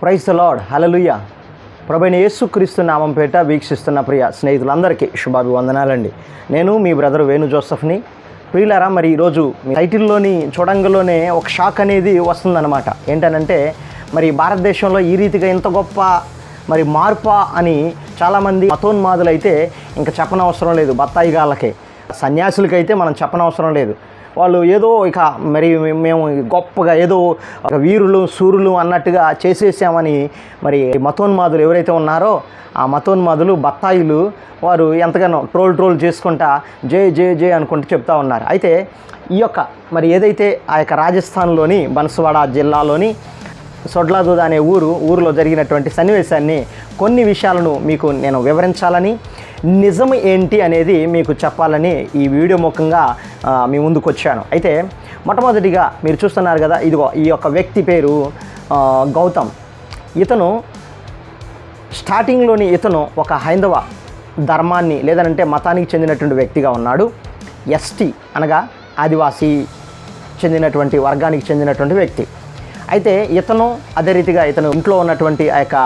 Price lord. హలలుయ ప్రభైన యేసుక్రీస్తు నామం పేట వీక్షిస్తున్న ప్రియ స్నేహితులందరికీ శుభాభివందనాలండి. నేను మీ బ్రదర్ వేణు జోసఫ్ని. ప్రియులారా మరి ఈరోజు మీ టైటిల్లోని చూడంగలోనే ఒక షాక్ అనేది వస్తుందన్నమాట. ఏంటనంటే మరి భారతదేశంలో ఈ రీతిగా ఇంత గొప్ప మరి మార్పా అని చాలామంది మతోన్మాదులు అయితే ఇంకా చెప్పనవసరం లేదు బత్తాయి గాళ్ళకే సన్యాసులకైతే మనం చెప్పనవసరం లేదు. వాళ్ళు ఏదో ఇక మరి మేము గొప్పగా ఏదో ఒక వీరులు సూరులు అన్నట్టుగా చేసేసామని మరి మతోన్మాదులు ఎవరైతే ఉన్నారో ఆ మతోన్మాదులు బత్తాయిలు వారు ఎంతగానో ట్రోల్ ట్రోల్ చేసుకుంటా జే జే జే అనుకుంటూ చెప్తా ఉన్నారు. అయితే ఈ యొక్క మరి ఏదైతే ఆ యొక్క రాజస్థాన్లోని బన్స్వాడ జిల్లాలోని సొడ్లాదూద అనే ఊరు ఊరిలో జరిగినటువంటి సన్నివేశాన్ని కొన్ని విషయాలను మీకు నేను వివరించాలని నిజం ఏంటి అనేది మీకు చెప్పాలని ఈ వీడియో ముఖంగా మీ ముందుకు వచ్చాను. అయితే మొట్టమొదటిగా మీరు చూస్తున్నారు కదా ఇదిగో ఈ యొక్క వ్యక్తి పేరు గౌతమ్. ఇతను స్టార్టింగ్లోని ఇతను ఒక హైందవ ధర్మాన్ని లేదంటే మతానికి చెందినటువంటి వ్యక్తిగా ఉన్నాడు. ఎస్టీ అనగా ఆదివాసీ చెందినటువంటి వర్గానికి చెందినటువంటి వ్యక్తి. అయితే ఇతను అదే రీతిగా ఇతను ఇంట్లో ఉన్నటువంటి ఆ యొక్క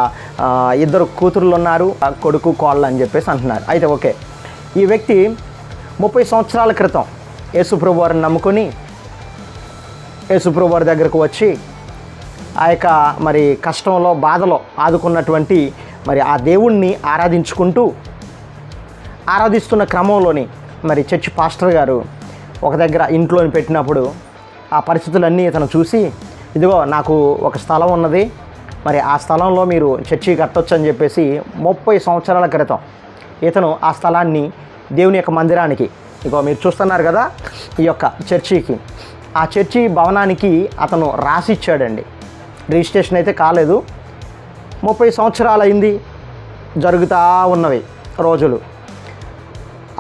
ఇద్దరు కూతుర్లు ఉన్నారు ఆ కొడుకు కోళ్ళు అని చెప్పేసి అంటున్నారు. అయితే ఓకే. ఈ వ్యక్తి ముప్పై సంవత్సరాల క్రితం యేసుప్రభు వారిని నమ్ముకొని యేసుప్రభు వారి దగ్గరకు వచ్చి ఆ యొక్క మరి కష్టంలో బాధలో ఆదుకున్నటువంటి మరి ఆ దేవుణ్ణి ఆరాధించుకుంటూ ఆరాధిస్తున్న క్రమంలోని మరి చర్చి పాస్టర్ గారు ఒక దగ్గర ఇంట్లోని పెట్టినప్పుడు ఆ పరిస్థితులన్నీ ఇతను చూసి ఇదిగో నాకు ఒక స్థలం ఉన్నది. మరి ఆ స్థలంలో మీరు చర్చి కట్టొచ్చు అని చెప్పేసి ముప్పై సంవత్సరాల క్రితం ఇతను ఆ స్థలాన్ని దేవుని యొక్క మందిరానికి ఇగో మీరు చూస్తున్నారు కదా ఈ యొక్క చర్చికి. ఆ చర్చి భవనానికి అతను రాసిచ్చాడండి. రిజిస్ట్రేషన్ అయితే కాలేదు. ముప్పై సంవత్సరాలు అయింది జరుగుతూ ఉన్నవి రోజులు.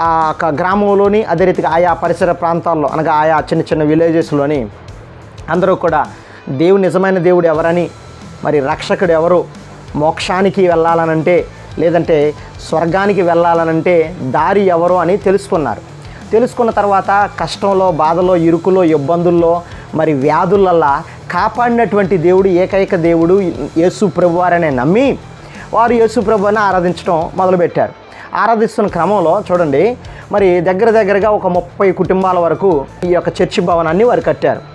ఆ యొక్క గ్రామంలోని అదే రీతిగా ఆయా పరిసర ప్రాంతాల్లో అనగా ఆయా చిన్న చిన్న విలేజెస్లోని అందరూ కూడా దేవుడు నిజమైన దేవుడు ఎవరని మరి రక్షకుడు ఎవరు? మోక్షానికి వెళ్ళాలనంటే లేదంటే స్వర్గానికి వెళ్ళాలనంటే దారి ఎవరు అని తెలుసుకున్నారు. తెలుసుకున్న తర్వాత కష్టంలో బాధలో ఇరుకులో ఇబ్బందుల్లో మరి వ్యాధులల్లా కాపాడినటువంటి దేవుడు ఏకైక దేవుడు యేసు ప్రభువారనే నమ్మి వారు యేసు ప్రభుని ఆరాధించడం మొదలుపెట్టారు. ఆరాధిస్తున్న క్రమంలో చూడండి మరి దగ్గర దగ్గరగా ఒక ముప్పై కుటుంబాల వరకు ఈ యొక్క చర్చి భవనాన్ని వారు కట్టారు.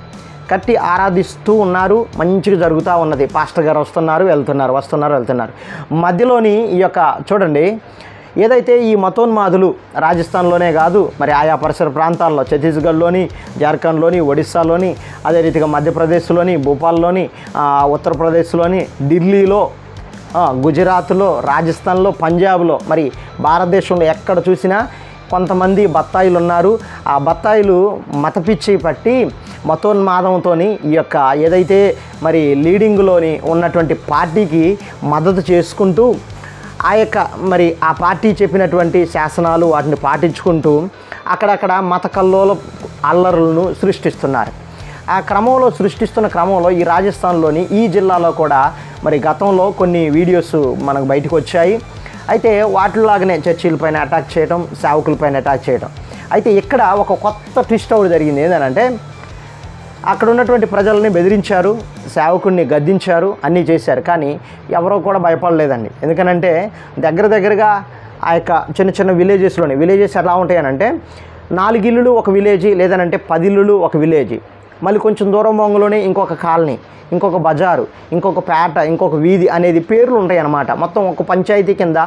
కట్టి ఆరాధిస్తూ ఉన్నారు. మంచిగా జరుగుతూ ఉన్నది. పాస్టర్ గారు వస్తున్నారు వెళ్తున్నారు వస్తున్నారు వెళ్తున్నారు. మధ్యలోని ఈ యొక్క చూడండి ఏదైతే ఈ మతోన్మాదులు రాజస్థాన్లోనే కాదు మరి ఆయా పరిసర ప్రాంతాల్లో ఛత్తీస్గఢ్లోని జార్ఖండ్లోని ఒడిస్సాలోని అదే రీతిగా మధ్యప్రదేశ్లోని భోపాల్లోని ఉత్తరప్రదేశ్లోని ఢిల్లీలో గుజరాత్లో రాజస్థాన్లో పంజాబ్లో మరి భారతదేశంలో ఎక్కడ చూసినా కొంతమంది బత్తాయిలు ఉన్నారు ఆ బత్తాయిలు మతపిచ్చి పట్టి మతోన్మాదంతో ఈ యొక్క ఏదైతే మరి లీడింగ్లోని ఉన్నటువంటి పార్టీకి మద్దతు చేసుకుంటూ ఆ యొక్క మరి ఆ పార్టీ చెప్పినటువంటి శాసనాలు వాటిని పాటించుకుంటూ అక్కడక్కడ మత కల్లోల అల్లరులను సృష్టిస్తున్నారు. ఆ క్రమంలో సృష్టిస్తున్న క్రమంలో ఈ రాజస్థాన్లోని ఈ జిల్లాలో కూడా మరి గతంలో కొన్ని వీడియోస్ మనకు బయటకు వచ్చాయి. అయితే వాటిలాగానే చర్చిలపైన అటాక్ చేయడం సేవకులపైన అటాక్ చేయడం అయితే ఇక్కడ ఒక కొత్త ట్విస్ట్ ఒకటి జరిగింది. ఏంటంటే అక్కడ ఉన్నటువంటి ప్రజల్ని బెదిరించారు సేవకుడిని గద్దించారు అన్నీ చేశారు. కానీ ఎవరో కూడా భయపడలేదండి. ఎందుకనంటే దగ్గర దగ్గరగా ఆ యొక్క చిన్న చిన్న విలేజెస్లోని విలేజెస్ ఎలా ఉంటాయనంటే నాలుగు ఇల్లులు ఒక విలేజీ లేదనంటే పది ఇల్లులు ఒక విలేజీ మళ్ళీ కొంచెం దూరం వంగలోనే ఇంకొక కాలనీ ఇంకొక బజారు ఇంకొక పేట ఇంకొక వీధి అనేది పేర్లు ఉంటాయి అన్నమాట మొత్తం ఒక పంచాయతీ కింద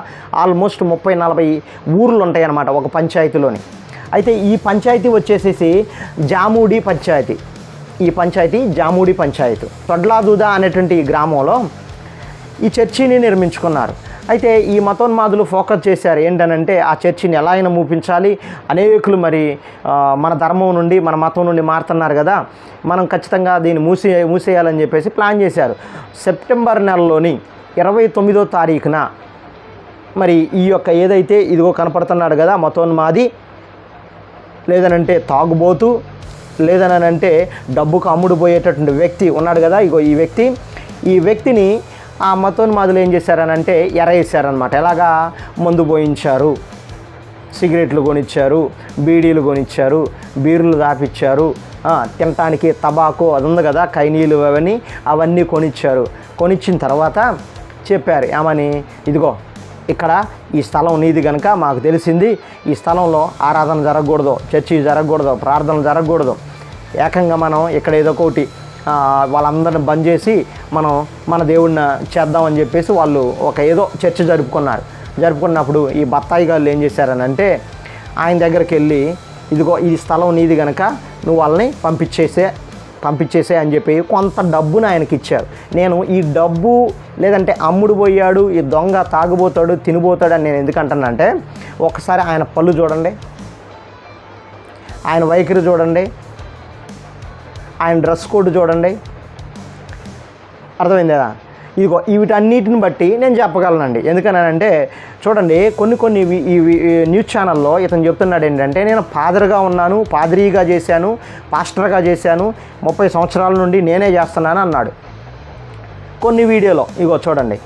ఆల్మోస్ట్ ముప్పై నలభై ఊర్లు ఉంటాయి అన్నమాట ఒక పంచాయతీలోని. అయితే ఈ పంచాయతీ వచ్చేసేసి జామూడి పంచాయతీ. ఈ పంచాయతీ జామూడి పంచాయతీ. తొడ్లాదూద అనేటువంటి ఈ గ్రామంలో ఈ చర్చిని నిర్మించుకున్నారు. అయితే ఈ మతోన్మాదులు ఫోకస్ చేశారు ఏంటనంటే ఆ చర్చిని ఎలా అయినా మూపించాలి. అనేకులు మరి మన ధర్మం నుండి మన మతం నుండి మారుతున్నారు కదా. మనం ఖచ్చితంగా దీన్ని మూసే మూసేయాలని చెప్పేసి ప్లాన్ చేశారు. సెప్టెంబర్ నెలలోని ఇరవై తొమ్మిదో తారీఖున మరి ఈ యొక్క ఏదైతే ఇదిగో కనపడుతున్నాడు కదా మతోన్మాది లేదనంటే తాగుబోతు లేదనంటే డబ్బుకు అమ్ముడు పోయేటటువంటి వ్యక్తి ఉన్నాడు కదా ఇగో ఈ వ్యక్తి. ఈ వ్యక్తిని ఆ మతోన్మాదులు ఏం చేశారనంటే ఎరేసారనమాట ఎలాగా? మందు పోయించారు సిగరెట్లు కొనిచ్చారు బీడీలు కొనిచ్చారు బీర్లు దాపిచ్చారు తినటానికి తబాకు అది ఉంది కదా కైనీలు అవన్నీ అవన్నీ కొనిచ్చారు. కొనిచ్చిన తర్వాత చెప్పారు ఏమని? ఇదిగో ఇక్కడ ఈ స్థలం నీది కనుక మాకు తెలిసింది ఈ స్థలంలో ఆరాధన జరగకూడదు చర్చి జరగకూడదు ప్రార్థనలు జరగకూడదు. ఏకంగా మనం ఇక్కడ ఏదో ఒకటి వాళ్ళందరిని బంద్ చేసి మనం మన దేవుడిని చేద్దామని చెప్పేసి వాళ్ళు ఒక ఏదో చర్చ జరుపుకున్నారు. జరుపుకున్నప్పుడు ఈ బత్తాయి గారు ఏం చేశారని అంటే ఆయన దగ్గరికి వెళ్ళి ఇదిగో ఈ స్థలం నీది కనుక నువ్వు వాళ్ళని పంపించేసే పంపించేసే అని చెప్పి కొంత డబ్బును ఆయనకి ఇచ్చారు. నేను ఈ డబ్బు లేదంటే అమ్ముడు పోయాడు ఈ దొంగ తాగుబోతాడు తినిపోతాడు అని నేను ఎందుకంటానంటే ఒకసారి ఆయన పళ్ళు చూడండి. ఆయన వైఖరి చూడండి. ఆయన డ్రెస్ కోడ్ చూడండి అర్థమైంది కదా ఇదిగో వీటన్నిటిని బట్టి నేను చెప్పగలనండి ఎందుకనంటే చూడండి కొన్ని కొన్ని ఇవి- ఇవి ఈ న్యూస్ ఛానల్లో ఇతను చెప్తున్నాడు ఏంటంటే నేను ఫాదర్గా ఉన్నాను పాదరీగా చేశాను పాస్టర్గా చేశాను ముప్పై సంవత్సరాల నుండి నేనే చేస్తున్నాను అన్నాడు కొన్ని వీడియోలో ఇగో చూడండి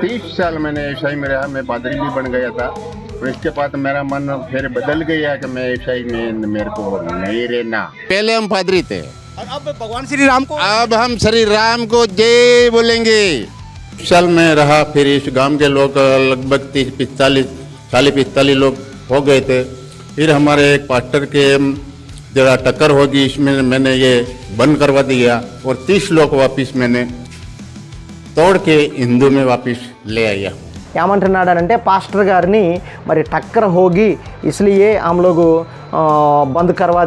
तीस साल मैंने ईसाई में रहा मैं पादरी भी बन गया था और इसके बाद मेरा मन फिर बदल गया कि मैं ईसाई में मेरे को नहीं रहना पहले हम पादरी थे अब भगवान श्री राम को अब हम श्री राम को जय बोलेंगे साल में रहा फिर इस गांव के लोग लगभग तीस पिस्तालीस चालीस पिस्तालीस लोग हो गए थे फिर हमारे एक पास्टर के जरा टक्कर होगी इसमें मैंने ये बंद करवा दिया और तीस लोग वापिस मैंने तोड़ के हिंदू में वापिस ले आया ఏమంటున్నాడనంటే పాస్టర్ గారిని మరి టక్కర హోగి ఇస్లియే ఆమ్ లోగు ఆ, బంద్ కర్వా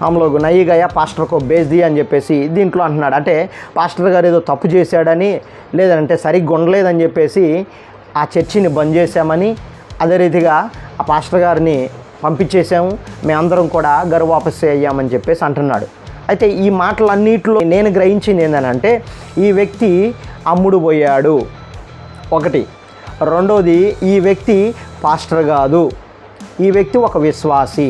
దియా ఆమ్ లోగు నయ్యి గయా పాస్టర్కో బేస్ ది అని చెప్పేసి దీంట్లో అంటున్నాడు. అంటే పాస్టర్ గారు ఏదో తప్పు చేశాడని లేదంటే సరిగ్గా ఉండలేదని చెప్పేసి ఆ చర్చిని బంద్ చేశామని అదే రీతిగా ఆ పాస్టర్ గారిని పంపించేసాము మేమందరం కూడా గర్వాపస్సు అయ్యామని చెప్పేసి అంటున్నాడు. అయితే ఈ మాటలన్నిటిలో నేను గ్రహించింది ఏంటంటే ఈ వ్యక్తి అమ్ముడు పోయాడు. ఒకటి. రెండోది ఈ వ్యక్తి పాస్టర్ కాదు. ఈ వ్యక్తి ఒక విశ్వాసి.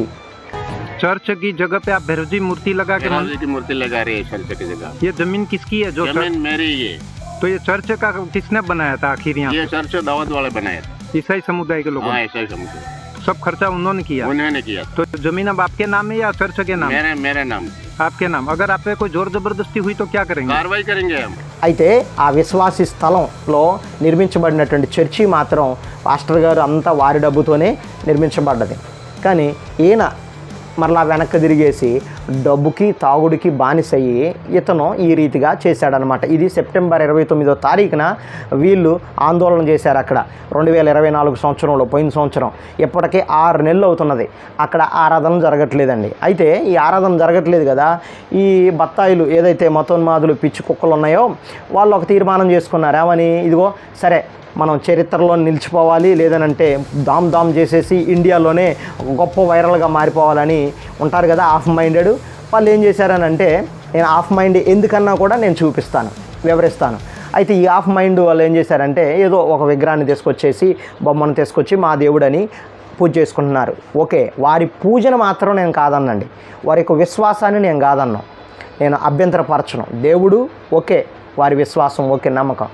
चर्च की जगह पे आप भैरव जी मूर्ति लगा के महाराज जी की मूर्ति लगा रहे हैं चर्च की जगह ये जमीन किसकी है जो जमीन मेरी ये तो ये चर्च का किसने बनाया था आखिर यहाँ ये चर्च दावत वाले बनाए थे ईसाई समुदाय के लोगों हाँ ने ऐसा ही समझो सब खर्चा उन्होंने किया उन्होंने किया तो जमीन अब आपके नाम है या चर्च के नाम मेरे मेरे नाम आपके नाम अगर आप पे कोई जोर जबरदस्ती हुई तो क्या करेंगे कार्रवाई करेंगे हम అయితే ఆ విశ్వాసి స్థలంలో నిర్మించబడినటువంటి చర్చి మాత్రం పాస్టర్ గారు అంతా వారి డబ్బుతోనే నిర్మించబడ్డది కానీ ఈయన మరలా వెనక్కి తిరిగేసి డబ్బుకి తాగుడికి బానిసయ్యి ఇతను ఈ రీతిగా చేశాడనమాట. ఇది సెప్టెంబర్ ఇరవై తొమ్మిదో తారీఖున వీళ్ళు ఆందోళన చేశారు అక్కడ. రెండు వేల ఇరవై నాలుగు సంవత్సరంలో పోయిన సంవత్సరం. ఇప్పటికే ఆరు నెలలు అవుతున్నది. అక్కడ ఆరాధన జరగట్లేదండి. అయితే ఈ ఆరాధన జరగట్లేదు కదా. ఈ బత్తాయిలు ఏదైతే మతోన్మాదులు పిచ్చి కుక్కలు ఉన్నాయో వాళ్ళు ఒక తీర్మానం చేసుకున్నారు? ఏమని? ఇదిగో సరే మనం చరిత్రలో నిలిచిపోవాలి లేదనంటే దామ్ దామ్ చేసేసి ఇండియాలోనే గొప్ప వైరల్గా మారిపోవాలని ఉంటారు కదా హాఫ్ మైండెడ్ వాళ్ళు ఏం చేశారనంటే నేను హాఫ్ మైండ్ ఎందుకన్నా కూడా నేను చూపిస్తాను వివరిస్తాను. అయితే ఈ హాఫ్ మైండ్ వాళ్ళు ఏం చేశారంటే ఏదో ఒక విగ్రహాన్ని తీసుకొచ్చేసి బొమ్మను తీసుకొచ్చి మా దేవుడని పూజ చేసుకుంటున్నారు. ఓకే వారి పూజను మాత్రం నేను కాదన్నండి. వారి యొక్క విశ్వాసాన్ని నేను కాదన్నాను నేను అభ్యంతరపరచను. దేవుడు ఓకే వారి విశ్వాసం ఓకే నమ్మకం.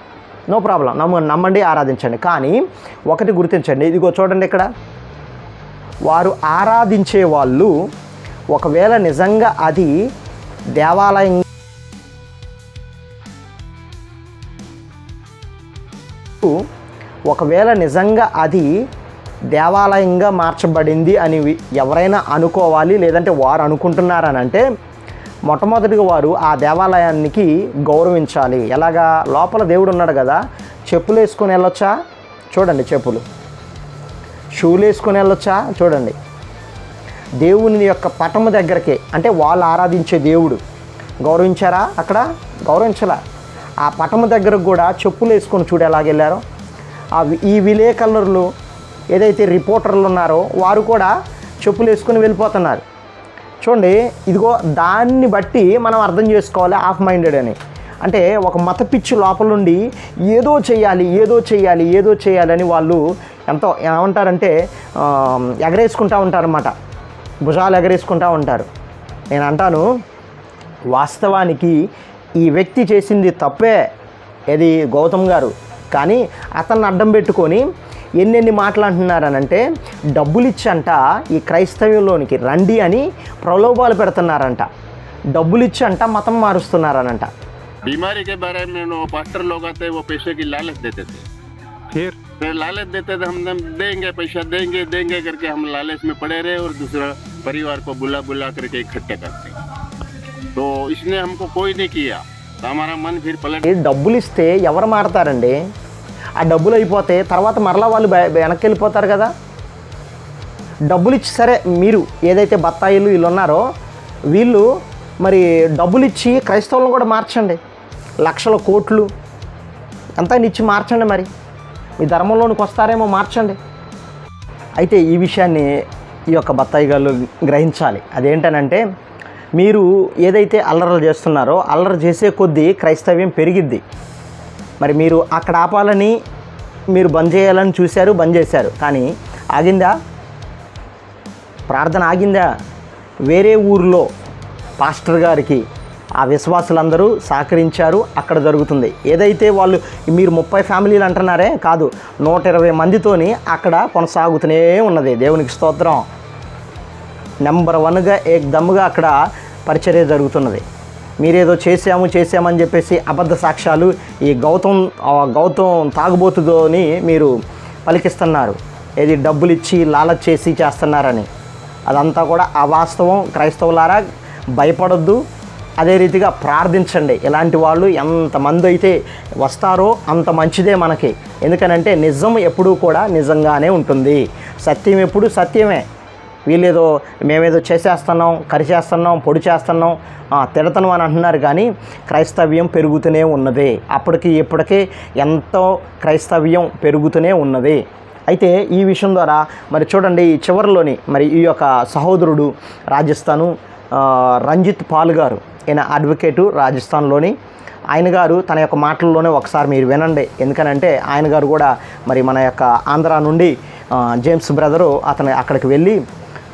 నో ప్రాబ్లం నమ్మ నమ్మండి ఆరాధించండి. కానీ ఒకటి గుర్తించండి. ఇదిగో చూడండి ఇక్కడ. వారు ఆరాధించే వాళ్ళు ఒకవేళ నిజంగా అది దేవాలయం ఒకవేళ నిజంగా అది దేవాలయంగా మార్చబడింది అని ఎవరైనా అనుకోవాలి లేదంటే వారు అనుకుంటున్నారని అంటే మొట్టమొదటిగా వారు ఆ దేవాలయానికి గౌరవించాలి. ఎలాగా? లోపల దేవుడు ఉన్నాడు కదా చెప్పులు వేసుకొని వెళ్ళొచ్చా? చూడండి చెప్పులు. షూలు వేసుకొని వెళ్ళొచ్చా? చూడండి. దేవుని యొక్క పటము దగ్గరికి అంటే వాళ్ళు ఆరాధించే దేవుడు. గౌరవించారా అక్కడ? గౌరవించలా. ఆ పటము దగ్గరకు కూడా చెప్పులు వేసుకొని చూడు ఎలాగెళ్ళారో ఆ ఈ విలేకరులు ఏదైతే రిపోర్టర్లు ఉన్నారో వారు కూడా చెప్పులు వేసుకొని వెళ్ళిపోతున్నారు. చూడండి ఇదిగో దాన్ని బట్టి మనం అర్థం చేసుకోవాలి హాఫ్ మైండెడ్ అని. అంటే ఒక మత పిచ్చి లోపల నుండి ఏదో చేయాలి ఏదో చేయాలి ఏదో చేయాలని వాళ్ళు ఎంతో ఏమంటారంటే ఎగరేసుకుంటూ ఉంటారన్నమాట. భుజాలు ఎగరేసుకుంటూ ఉంటారు. నేను అంటాను వాస్తవానికి ఈ వ్యక్తి చేసింది తప్పే ఇది గౌతమ్ గారు. కానీ అతన్ని అడ్డం పెట్టుకొని ఎన్నెన్ని మాటలు అంటున్నారనంటే డబ్బులు ఇచ్చంట ఈ క్రైస్తవ్యంలోనికి రండి అని ప్రలోభాలు పెడుతున్నారంట డబ్బులు ఇచ్చి అంట మతం మారుస్తున్నారనంట बीमारी के बारे में वो पास्टर लोग आते वो पैसे की लालच देते थे फिर फिर लालच देते थे हम हम देंगे पैसा देंगे देंगे करके हम लालच में पड़े रहे और दूसरा परिवार को बुला बुला करके इकट्ठे करते तो इसने हमको कोई नहीं किया तो हमारा मन फिर पलट ఈ డబ్బులు ఇస్తే ఎవరు మారతారండి ఆ డబ్బులు అయిపోతే తర్వాత మరలా వాళ్ళు వెనక్కి వెళ్ళిపోతారు కదా. డబ్బులు ఇచ్చి సరే మీరు ఏదైతే బత్తాయిలు వీళ్ళు ఉన్నారో వీళ్ళు మరి డబ్బులు ఇచ్చి క్రైస్తవులను కూడా మార్చండి. లక్షల కోట్లు అంతా ఇచ్చి మార్చండి మరి. మీ ధర్మంలోనికి వస్తారేమో మార్చండి. అయితే ఈ విషయాన్ని ఈ యొక్క బత్తాయి గారు గ్రహించాలి. అదేంటనంటే మీరు ఏదైతే అల్లర్లు చేస్తున్నారో అల్లరి చేసే కొద్దీ క్రైస్తవ్యం పెరిగిద్ది. మరి మీరు అక్కడ ఆపాలని మీరు బంద్ చేయాలని చూశారు బంద్ చేశారు. కానీ ఆగిందా? ప్రార్థన ఆగిందా? వేరే ఊరిలో పాస్టర్ గారికి ఆ విశ్వాసులందరూ సహకరించారు అక్కడ జరుగుతుంది. ఏదైతే వాళ్ళు మీరు ముప్పై ఫ్యామిలీలు అంటున్నారే కాదు నూట ఇరవై మందితోని అక్కడ కొనసాగుతూనే ఉన్నది. దేవునికి స్తోత్రం. నెంబర్ వన్గా ఏకదమ్ముగా అక్కడ పరిచర్య జరుగుతున్నది. మీరేదో చేసాము చేసామని చెప్పేసి అబద్ధ సాక్ష్యాలు ఈ గౌతమ్ గౌతమ్ తాగుబోతుదోని మీరు పలికిస్తున్నారు. ఏది డబ్బులు ఇచ్చి లాలచ్ చేసి చేస్తున్నారని. అదంతా కూడా అవాస్తవం. క్రైస్తవులారా భయపడొద్దు. అదే రీతిగా ప్రార్థించండి. ఇలాంటి వాళ్ళు ఎంతమంది అయితే వస్తారో అంత మంచిదే మనకి. ఎందుకనంటే నిజం ఎప్పుడూ కూడా నిజంగానే ఉంటుంది. సత్యం ఎప్పుడు సత్యమే. వీళ్ళేదో మేమేదో చేసేస్తున్నాం కరిచేస్తున్నాం పొడి చేస్తున్నాం తిడతను అని అంటున్నారు కానీ క్రైస్తవ్యం పెరుగుతూనే ఉన్నది. అప్పటికి ఇప్పటికే ఎంతో క్రైస్తవ్యం పెరుగుతూనే ఉన్నది. అయితే ఈ విషయం ద్వారా మరి చూడండి ఈ చివరిలోని మరి ఈ యొక్క సహోదరుడు రాజస్థాను రంజిత్ పాల్ గారు. ఈయన అడ్వకేటు రాజస్థాన్లోని. ఆయన గారు తన యొక్క మాటల్లోనే ఒకసారి మీరు వినండి. ఎందుకనంటే ఆయన గారు కూడా మరి మన యొక్క ఆంధ్ర నుండి జేమ్స్ బ్రదరు అతను అక్కడికి వెళ్ళి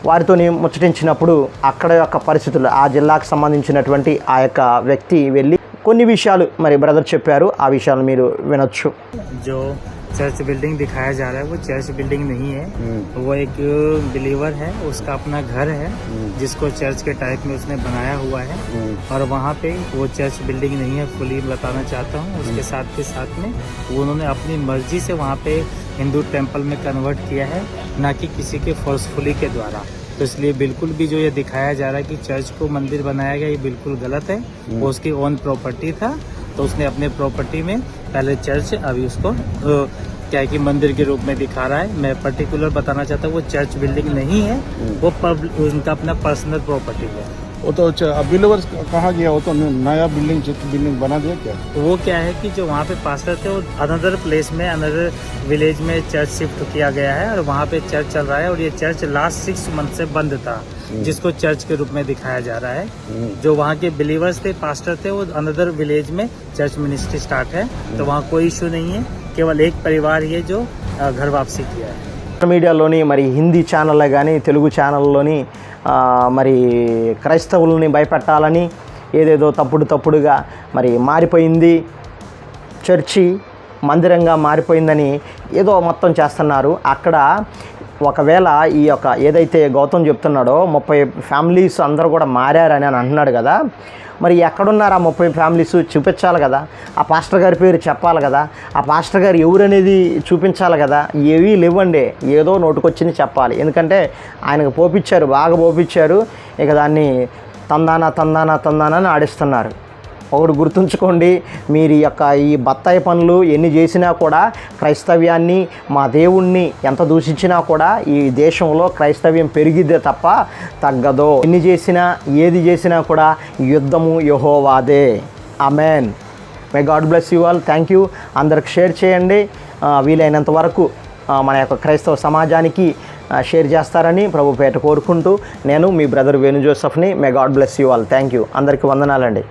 వారితోని ముచ్చటించినప్పుడు అక్కడ యొక్క పరిస్థితులు ఆ జిల్లాకు సంబంధించినటువంటి ఆ యొక్క వ్యక్తి వెళ్ళి కొన్ని విషయాలు మరి బ్రదర్ చెప్పారు. ఆ విషయాలు మీరు వినొచ్చు. జో चर्च बिल्डिंग दिखाया जा रहा है वो चर्च बिल्डिंग नहीं है। वो एक बिलीवर है उसका अपना घर है जिसको चर्च के टाइप में उसने बनाया हुआ है। और वहाँ पे वो चर्च बिल्डिंग नहीं है फुली बताना चाहता हूँ। उसके साथ के साथ में वो उन्होंने अपनी मर्ज़ी से वहाँ पे हिंदू टेंपल में कन्वर्ट किया है ना कि किसी के फोर्सफुली के द्वारा। तो इसलिए बिल्कुल भी जो ये दिखाया जा रहा है कि चर्च को मंदिर बनाया गया ये बिल्कुल गलत है। वो उसकी ओन प्रॉपर्टी था। तो उसने अपने प्रॉपर्टी में पहले चर्च अभी उसको तो क्या है कि मंदिर के रूप में दिखा रहा है। मैं पर्टिकुलर बताना चाहता हूँ, वो चर्च बिल्डिंग नहीं है, वो उनका अपना पर्सनल प्रॉपर्टी है। वो तो बिलोवर्स कहाँ गया वो तो नया बिल्डिंग बिल्डिंग बना दिया क्या तो वो क्या है कि जो वहाँ पे पास्टर थे वो अनदर प्लेस में अनदर विलेज में चर्च शिफ्ट किया गया है और वहाँ पे चर्च चल रहा है और ये चर्च लास्ट सिक्स मंथ से बंद था जिसको चर्च के रूप में दिखाया जा रहा है जो वहाँ के बिलीवर्स थे पास्टर थे वो अनदर विलेज में चर्च मिनिस्ट्री स्टार्ट है तो वहाँ कोई इशू नहीं है केवल एक परिवार ही है जो अ, घर वापसी किया है మీడియాలోని మరి హిందీ ఛానళ్ళే కానీ తెలుగు ఛానల్లోని ఆ, మరి క్రైస్తవులని భయపెట్టాలని ఏదేదో తప్పుడు తప్పుడుగా మరి మారిపోయింది. చర్చి మందిరంగా మారిపోయిందని ఏదో మొత్తం చేస్తున్నారు. అక్కడ ఒకవేళ ఈ యొక్క ఏదైతే గౌతమ్ చెప్తున్నాడో ముప్పై ఫ్యామిలీస్ అందరూ కూడా మారారని అని అంటున్నాడు కదా మరి ఎక్కడున్నారు ఆ ముప్పై ఫ్యామిలీస్ చూపించాలి కదా? ఆ పాస్టర్ గారి పేరు చెప్పాలి కదా? ఆ పాస్టర్ గారు ఎవరనేది చూపించాలి కదా? ఏవీ లేవండి ఏదో నోటుకొచ్చింది చెప్పాలి. ఎందుకంటే ఆయనకు పోపించారు బాగా పోపించారు ఇక దాన్ని తందానా తందానా తందానా అని ఆడిస్తున్నారు. ఒకటి గుర్తుంచుకోండి మీరు యొక్క ఈ బత్తాయి పనులు ఎన్ని చేసినా కూడా క్రైస్తవ్యాన్ని మా దేవుణ్ణి ఎంత దూషించినా కూడా ఈ దేశంలో క్రైస్తవ్యం పెరిగిద్దే తప్ప తగ్గదో. ఎన్ని చేసినా ఏది చేసినా కూడా యుద్ధము యహోవాదే. Amen may God bless you all thank you అందరికి షేర్ చేయండి. వీలైనంత వరకు మన యొక్క క్రైస్తవ సమాజానికి షేర్ చేస్తారని ప్రభు పేట కోరుకుంటూ నేను మీ brother Venu జోసఫ్ని may God bless you all thank you అందరికీ వందనాలండి.